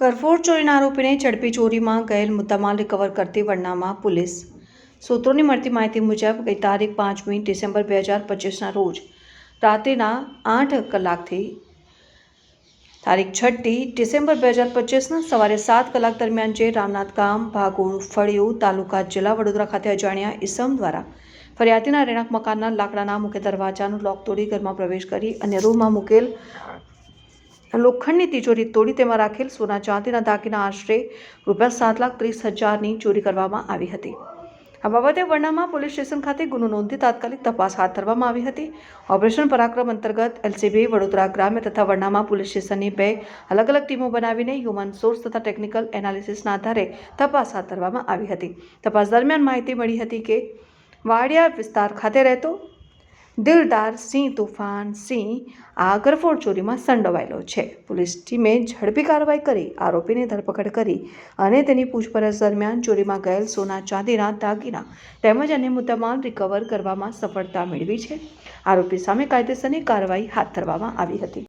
કરફોડ ચોરીના આરોપીને ઝડપી ચોરીમાં ગયેલ મુદ્દામાલ રિકવર કરતી વડનામાં પોલીસ. સૂત્રોની મળતી માહિતી મુજબ, ગઈ તારીખ પાંચમી ડિસેમ્બર બે હજાર પચીસના રોજ રાત્રિના આઠ કલાકથી તારીખ છઠ્ઠી ડિસેમ્બર બે હજાર પચીસના સવારે સાત કલાક દરમિયાન જે રામનાથ ગામ, ભાગોળ, ફળિયું તાલુકા જિલ્લા વડોદરા ખાતે અજાણ્યા ઈસમ દ્વારા ફરિયાદીના રહેણાંક મકાનના લાકડાના મુખ્ય દરવાજાનું લોક તોડી ઘરમાં પ્રવેશ કરી અને રૂમમાં મૂકેલ લોખંડની તિજોરી તોડી તેમાં રાખેલ સોના ચાંદીના દાગીના આશરે રૂપિયા સાત લાખ ત્રીસ હજારની ચોરી કરવામાં આવી હતી. આ બાબતે વર્ણામાં પોલીસ સ્ટેશન ખાતે ગુનો નોંધી તાત્કાલિક તપાસ હાથ ધરવામાં આવી હતી. ઓપરેશન પરાક્રમ અંતર્ગત એલસીબી, વડોદરા ગ્રામ્ય તથા વર્ણામાં પોલીસ સ્ટેશનની બે અલગ અલગ ટીમો બનાવીને હ્યુમન સોર્સ તથા ટેકનિકલ એનાલિસિસના આધારે તપાસ હાથ ધરવામાં આવી હતી. તપાસ દરમિયાન માહિતી મળી હતી કે વાડિયા વિસ્તાર ખાતે રહેતો દિલદાર સિંહ તુફાન સિંહ આ ગરફોડ ચોરીમાં સંડોવાયેલો છે. પોલીસ ટીમે ઝડપી કાર્યવાહી કરી, આરોપીની ધરપકડ કરી અને તેની પૂછપરછ દરમિયાન ચોરીમાં ગયેલ સોના ચાંદીના દાગીના તેમજ અન્ય મુદ્દામાલ રિકવર કરવામાં સફળતા મેળવી છે. આરોપી સામે કાયદેસરની કાર્યવાહી હાથ ધરવામાં આવી હતી.